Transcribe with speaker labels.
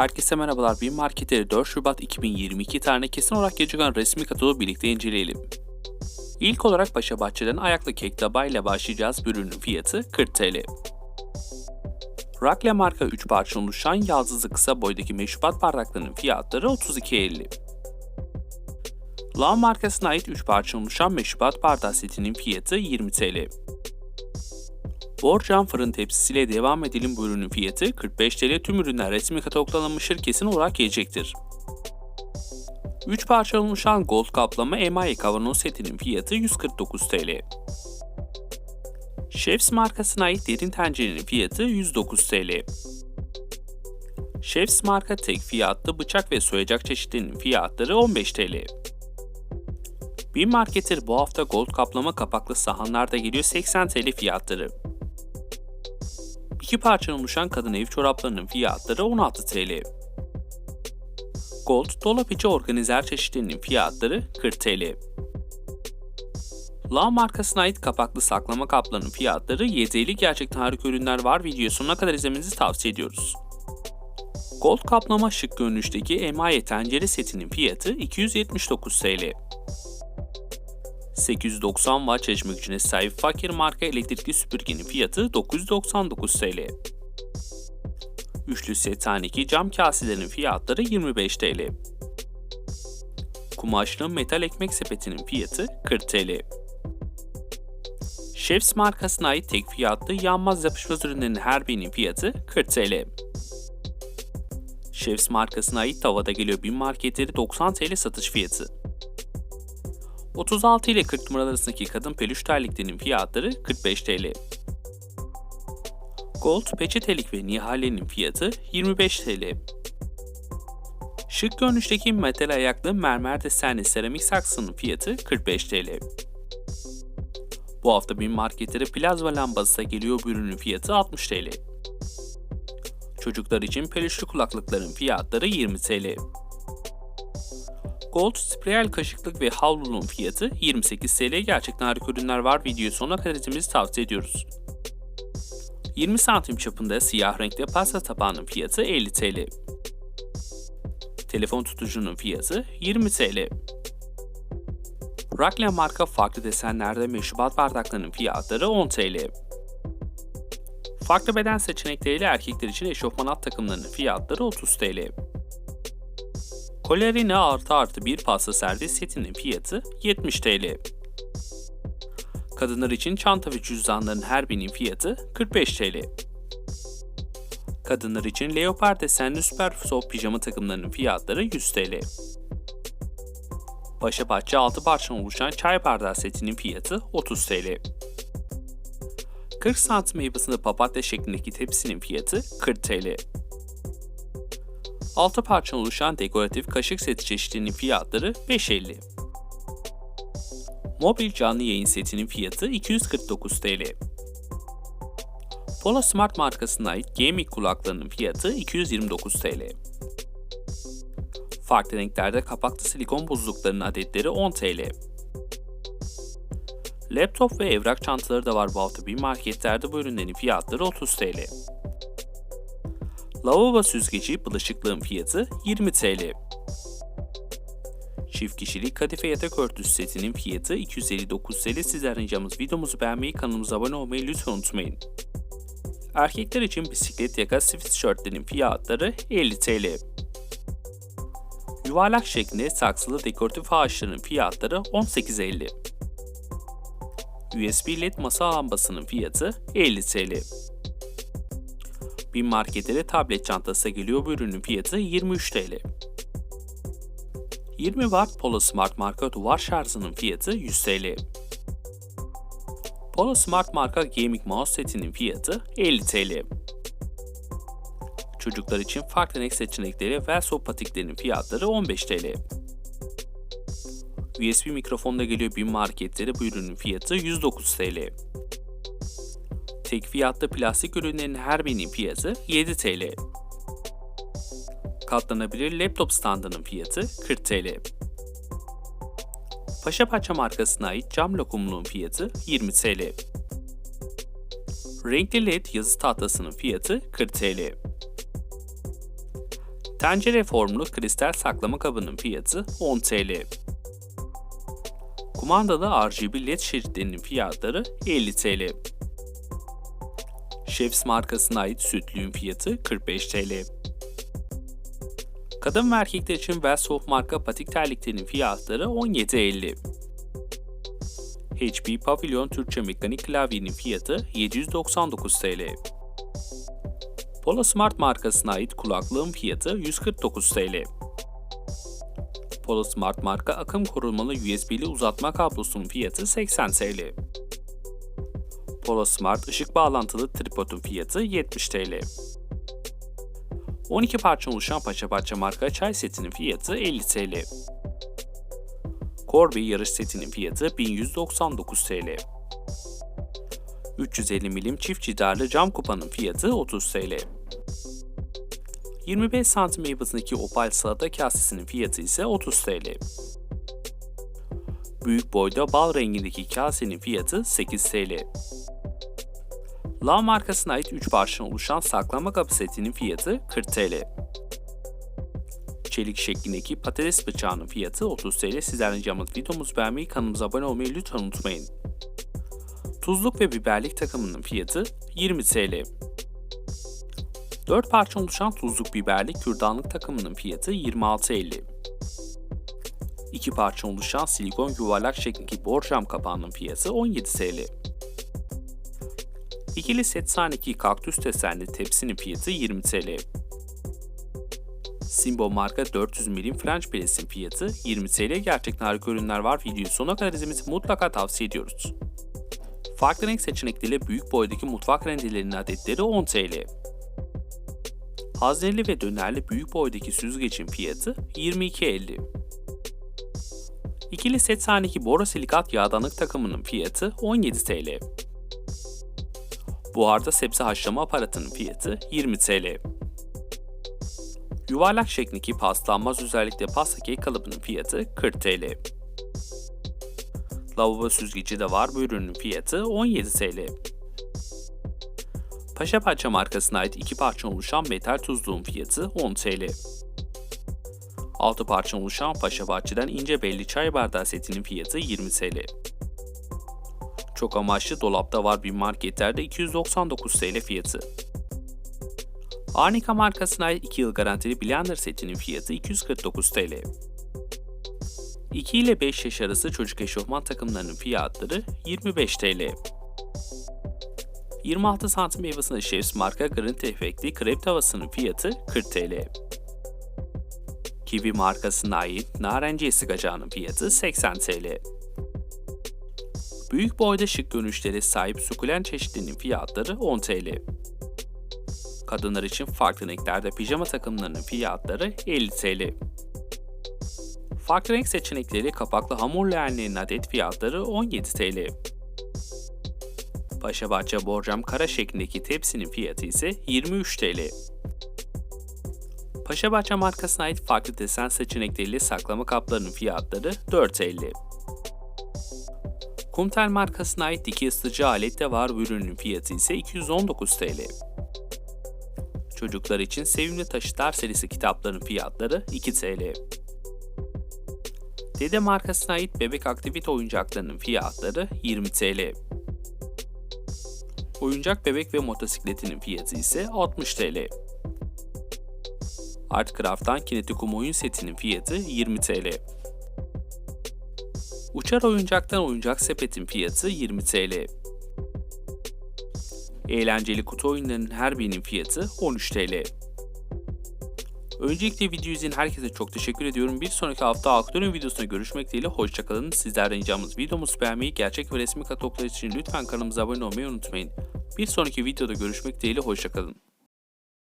Speaker 1: Herkese merhabalar. Bir marketleri 4 Şubat 2022 tarihine kesin olarak olan resmi kataloğu birlikte inceleyelim. İlk olarak Paşa Bahçe'den ayaklı kek tabağıyla başlayacağız. Ürünün fiyatı 40 TL. Rakle marka 3 parça oluşan yaldızlı kısa boydaki meşrubat bardaklarının fiyatları 32.50. Lav markasına ait 3 parça oluşan meşrubat bardak setinin fiyatı 20 TL. Borcam fırın tepsisiyle devam edelim bu ürünün fiyatı 45 TL tüm ürünler resmi katalogda alınmıştır kesin olarak gelecektir. 3 parça oluşan gold kaplama emaye kavanoz setinin fiyatı 149 TL. Chefs markasına ait derin tencerenin fiyatı 109 TL. Chefs marka tek fiyatlı bıçak ve soyacak çeşitlerinin fiyatları 15 TL. Bir marketir bu hafta gold kaplama kapaklı sahanlarda geliyor 80 TL fiyatları. İki parçadan oluşan kadın ev çoraplarının fiyatları 16 TL. Gold dolap içi organizer çeşitlerinin fiyatları 40 TL. La markasına ait kapaklı saklama kaplarının fiyatları 7.50 gerçekten harika ürünler var. Videoyu sonuna kadar izlemenizi tavsiye ediyoruz. Gold kaplama şık görünüşteki emaye tencere setinin fiyatı 279 TL. 890 watt çalışma gücüne sahip fakir marka elektrikli süpürgenin fiyatı 999 TL. Üçlü setaniki cam kaselerin fiyatları 25 TL. Kumaşlı metal ekmek sepetinin fiyatı 40 TL. Chefs markasına ait tek fiyatlı yanmaz yapışmaz ürünlerin her birinin fiyatı 40 TL. Chefs markasına ait tavada geliyor bin marketleri 90 TL satış fiyatı. 36 ile 40 numaralar arasındaki kadın peluş terliklerinin fiyatları 45 TL. Gold peçetelik ve nihalenin fiyatı 25 TL. Şık görünüşteki metal ayaklı mermer desenli seramik saksının fiyatı 45 TL. Bu hafta bir marketlere plazma lambası geliyor bu ürünün fiyatı 60 TL. Çocuklar için peluşlu kulaklıkların fiyatları 20 TL. Gold Sprayel kaşıklık ve havlunun fiyatı 28 TL. Gerçekten harika ürünler var. Videoyu sonuna kadar izlemenizi tavsiye ediyoruz. 20 santim çapında siyah renkte pasta tabağının fiyatı 50 TL. Telefon tutucunun fiyatı 20 TL. Rakle marka farklı desenlerde meşrubat bardaklarının fiyatları 10 TL. Farklı beden seçenekleriyle erkekler için eşofman alt takımlarının fiyatları 30 TL. Kolerina artı artı bir pasta servis setinin fiyatı 70 TL. Kadınlar için çanta ve cüzdanların her birinin fiyatı 45 TL. Kadınlar için leopar desenli süper soft pijama takımlarının fiyatları 100 TL. Paşa Bahçe 6 parçadan oluşan çay bardağı setinin fiyatı 30 TL. 40 santim yapısında papatya şeklindeki tepsinin fiyatı 40 TL. 6 parçadan oluşan dekoratif kaşık seti çeşitlerinin fiyatları 5.50. Mobil canlı yayın setinin fiyatı 249 TL. Polo Smart markasına ait gaming kulaklarının fiyatı 229 TL. Farklı renklerde kapaklı silikon buzluklarının adetleri 10 TL. Laptop ve evrak çantaları da var bu hafta bir marketlerde bu ürünlerin fiyatları 30 TL. Lavabo süzgeci bulaşıklığın fiyatı 20 TL. Çift kişilik kadife yatak örtüsü setinin fiyatı 259 TL. Sizler ricamız videomuzu beğenmeyi, kanalımıza abone olmayı lütfen unutmayın. Erkekler için bisiklet yaka sweatshirtlerin fiyatları 50 TL. Yuvarlak şeklinde saksılı dekoratif ağaçların fiyatları 18.50. USB led masa lambasının fiyatı 50 TL. Bir marketlere tablet çantası geliyor bu ürünün fiyatı 23 TL. 20 Watt Polo Smart marka duvar şarjının fiyatı 100 TL. Polo Smart marka gaming mouse setinin fiyatı 50 TL. Çocuklar için farklı renk seçenekleri ve patiklerinin fiyatları 15 TL. USB mikrofonda geliyor bin marketleri bu ürünün fiyatı 109 TL. Tek fiyatlı plastik ürünlerin her birinin fiyatı 7 TL. Katlanabilir laptop standının fiyatı 40 TL. Paşa Paça markasına ait cam lokumluğun fiyatı 20 TL. Renkli led yazı tahtasının fiyatı 40 TL. Tencere formlu kristal saklama kabının fiyatı 10 TL. Kumandalı RGB LED şeritlerinin fiyatları 50 TL. Chefs markasına ait sütlüğün fiyatı 45 TL. Kadın ve erkekler için Westhoff marka patik terliklerinin fiyatları 17.50. HP Pavilion Türkçe mekanik klavyenin fiyatı 799 TL. Polo Smart markasına ait kulaklığın fiyatı 149 TL. Polo Smart marka akım korumalı USB'li uzatma kablosunun fiyatı 80 TL. Polo Smart ışık bağlantılı tripodun fiyatı 70 TL. 12 parça oluşan Paça marka çay setinin fiyatı 50 TL. Corby yarış setinin fiyatı 1199 TL. 350 milim çift cidarlı cam kupanın fiyatı 30 TL. 25 santim ebatındaki opal salata kasesinin fiyatı ise 30 TL. Büyük boyda bal rengindeki kasenin fiyatı 8 TL. La markasına ait 3 parçadan oluşan saklama kapı setinin fiyatı 40 TL. Çelik şeklindeki patates bıçağının fiyatı 30 TL. Sizlerden ricamız videomuzu beğenmeyi, kanalımıza abone olmayı lütfen unutmayın. Tuzluk ve biberlik takımının fiyatı 20 TL. 4 parça oluşan tuzluk biberlik kürdanlık takımının fiyatı 26.50. 2 parça oluşan silikon yuvarlak şeklindeki borcam kapağının fiyatı 17 TL. İkili set sahneki kaktüs desenli tepsinin fiyatı 20 TL. Simbo marka 400 milim French press'in fiyatı 20 TL. Gerçekten harika ürünler var. Videoyu sona kadar izlemenizi mutlaka tavsiye ediyoruz. Farklı renk seçenekleriyle büyük boydaki mutfak rendelerinin adetleri 10 TL. Hazneli ve dönerli büyük boydaki süzgecin fiyatı 22.50. İkili set sahneki borosilikat yağdanlık takımının fiyatı 17 TL. Buharda sebze haşlama aparatının fiyatı 20 TL. Yuvarlak şeklindeki paslanmaz özellikle pasta kek kalıbının fiyatı 40 TL. Lavabo süzgeci de var bu ürünün fiyatı 17 TL. Paşa Paça markasına ait iki parça oluşan metal tuzluğun fiyatı 10 TL. 6 parça oluşan Paşa Bahçe'den ince belli çay bardağı setinin fiyatı 20 TL. Çok amaçlı dolapta var bir marketlerde 299 TL fiyatı. Arnica markasına ait 2 yıl garantili blender setinin fiyatı 249 TL. 2 ile 5 yaş arası çocuk eşofman takımlarının fiyatları 25 TL. 26 santim meyvasında Chef's marka Grant efektli krep tavasının fiyatı 40 TL. Kiwi markasına ait narenciye sıkacağının fiyatı 80 TL. Büyük boyda şık görünüşlere sahip sukulent çeşitlerinin fiyatları 10 TL. Kadınlar için farklı renklerde pijama takımlarının fiyatları 50 TL. Farklı renk seçenekleri kapaklı hamur leğenlerinin adet fiyatları 17 TL. Paşabahçe borcam kara şeklindeki tepsinin fiyatı ise 23 TL. Paşabahçe markasına ait farklı desen seçenekleriyle saklama kaplarının fiyatları 4.50. Kumtel markasına ait dikey ısıtıcı alet de var ürünün fiyatı ise 219 TL. Çocuklar için Sevimli Taşıtlar serisi kitapların fiyatları 2 TL. Dede markasına ait bebek aktivite oyuncaklarının fiyatları 20 TL. Oyuncak bebek ve motosikletinin fiyatı ise 60 TL. Artcraft'tan Kinetikum oyun setinin fiyatı 20 TL. Uçar oyuncaktan oyuncak sepetin fiyatı 20 TL. Eğlenceli kutu oyunlarının her birinin fiyatı 13 TL. Öncelikle video izleyen herkese çok teşekkür ediyorum. Bir sonraki hafta aktörün videosuna görüşmek dileğiyle hoşçakalın. Sizlerden ricamız videomuzu beğenmeyi, gerçek ve resmi kataloglar için lütfen kanalımıza abone olmayı unutmayın. Bir sonraki videoda görüşmek dileğiyle hoşçakalın.